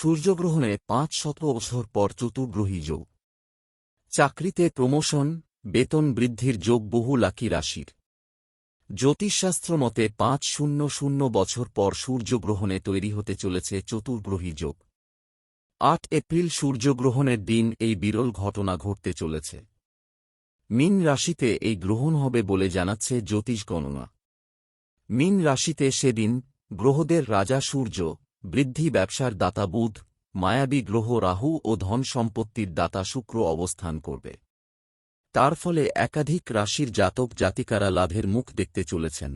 সূর্যগ্রহণে পাঁচ শত বছর পর চতুর্গ্রহী যোগ। চাকরিতে প্রমোশন, বেতন বৃদ্ধির যোগ বহু লাকি রাশির। জ্যোতিষশাস্ত্র মতে পাঁচ শূন্য শূন্য বছর পর সূর্যগ্রহণে তৈরি হতে চলেছে চতুর্গ্রহী যোগ। আট এপ্রিল সূর্যগ্রহণের দিন এই বিরল ঘটনা ঘটতে চলেছে। মিন রাশিতে এই গ্রহণ হবে বলে জানাচ্ছে জ্যোতিষ গণনা। মিন রাশিতে সেদিন গ্রহদের রাজা সূর্য বৃদ্ধি ব্যবসার দাতা বুধ, মায়াবী গ্রহ রাহু ও ধন সম্পত্তির দাতা শুক্র অবস্থান করবে। তার ফলে একাধিক রাশির জাতক জাতিকারা লাভের মুখ দেখতে চলেছেন।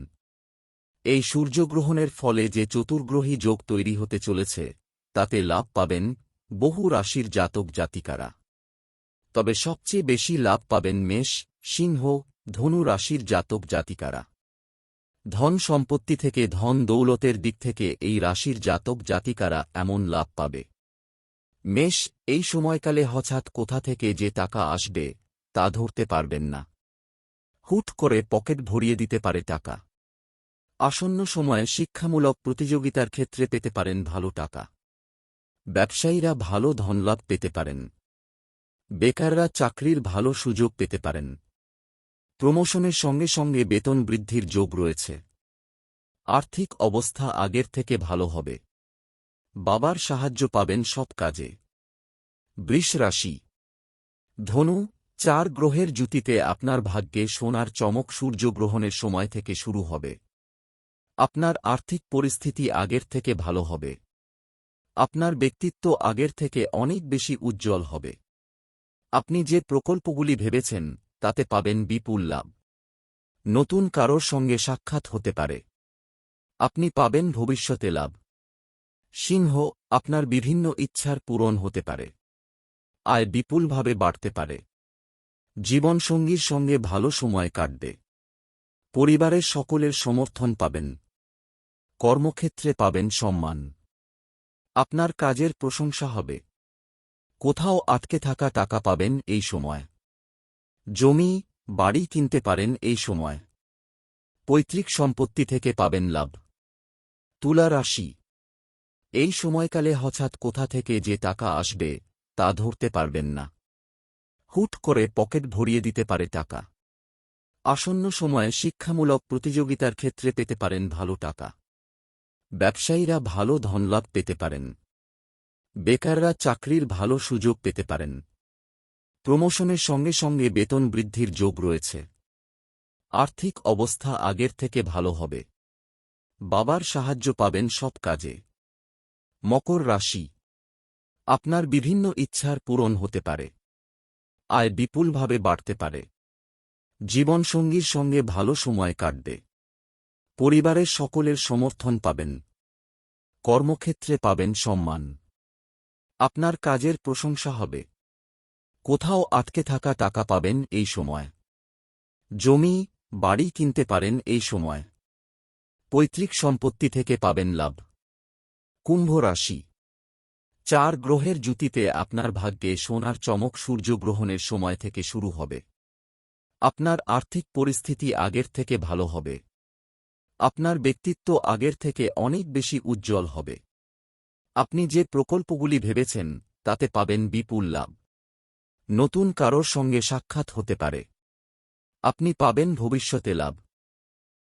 এই সূর্যগ্রহণের ফলে যে চতুর্গ্রহী যোগ তৈরি হতে চলেছে, তাতে লাভ পাবেন বহু রাশির জাতক জাতিকারা। তবে সবচেয়ে বেশি লাভ পাবেন মেষ, সিংহ, ধনু রাশির জাতক জাতিকারা। ধন সম্পত্তি থেকে ধন দৌলতের দিক থেকে এই রাশির জাতক জাতিকারা এমন লাভ পাবে। মেষ, এই সময়কালে হঠাৎ কোথা থেকে যে টাকা আসবে, তা ধরতে পারবেন না। হুট করে পকেট ভরিয়ে দিতে পারে টাকা। আসন্ন সময়ে শিক্ষামূলক প্রতিযোগিতার ক্ষেত্রে পেতে পারেন ভালো টাকা। ব্যবসায়ীরা ভালো ধনলাভ পেতে পারেন। বেকাররা চাকরির ভালো সুযোগ পেতে পারেন। প্রমোশনের সঙ্গে সঙ্গে বেতন বৃদ্ধির যোগ রয়েছে। আর্থিক অবস্থা আগের থেকে ভালো হবে। বাবার সাহায্য পাবেন সব কাজে। বৃষ রাশি। ধনু, চার গ্রহের জুতিতে আপনার ভাগ্যে সোনার চমক সূর্যগ্রহণের সময় থেকে শুরু হবে। আপনার আর্থিক পরিস্থিতি আগের থেকে ভালো হবে। আপনার ব্যক্তিত্ব আগের থেকে অনেক বেশি উজ্জ্বল হবে। আপনি যে প্রকল্পগুলি ভেবেছেন তাতে পাবেন বিপুল লাভ। নতুন কারোর সঙ্গে সাক্ষাৎ হতে পারে। আপনি পাবেন ভবিষ্যতে লাভ। সিংহ আপনার বিভিন্ন ইচ্ছার পূরণ হতে পারে। আয় বিপুলভাবে বাড়তে পারে। জীবনসঙ্গীর সঙ্গে ভালো সময় কাটবে। পরিবারের সকলের সমর্থন পাবেন। কর্মক্ষেত্রে পাবেন সম্মান। আপনার কাজের প্রশংসা হবে। কোথাও আটকে থাকা টাকা পাবেন এই সময়। জমি, বাড়ি কিনতে পারেন এই সময়। পৈতৃক সম্পত্তি থেকে পাবেন লাভ। তুলা রাশি। এই সময়কালে হঠাৎ কোথা থেকে যে টাকা আসবে, তা ধরতে পারবেন না। হুট করে পকেট ভরিয়ে দিতে পারে টাকা। আসন্ন সময়ে শিক্ষামূলক প্রতিযোগিতার ক্ষেত্রে পেতে পারেন ভালো টাকা। ব্যবসায়ীরা ভালো ধনলাভ পেতে পারেন। বেকাররা চাকরির ভালো সুযোগ পেতে পারেন। প্রমোশনের সঙ্গে সঙ্গে বেতন বৃদ্ধির যোগ রয়েছে। আর্থিক অবস্থা আগের থেকে ভালো হবে। বাবার সাহায্য পাবেন সব কাজে। মকর রাশি। আপনার বিভিন্ন ইচ্ছার পূরণ হতে পারে। আয় বিপুলভাবে বাড়তে পারে। জীবনসঙ্গীর সঙ্গে ভালো সময় কাটবে। পরিবারের সকলের সমর্থন পাবেন। কর্মক্ষেত্রে পাবেন সম্মান। আপনার কাজের প্রশংসা হবে। কোথাও আটকে থাকা টাকা পাবেন এই সময়। জমি, বাড়ি কিনতে পারেন এই সময়। পৈতৃক সম্পত্তি থেকে পাবেন লাভ। কুম্ভ রাশি। চার গ্রহের জুতিতে আপনার ভাগ্যে সোনার চমক সূর্যগ্রহণের সময় থেকে শুরু হবে। আপনার আর্থিক পরিস্থিতি আগের থেকে ভালো হবে। আপনার ব্যক্তিত্ব আগের থেকে অনেক বেশি উজ্জ্বল হবে। আপনি যে প্রকল্পগুলি ভেবেছেন, তাতে পাবেন বিপুল লাভ। নতুন কারোর সঙ্গে সাক্ষাৎ হতে পারে। আপনি পাবেন ভবিষ্যতে লাভ।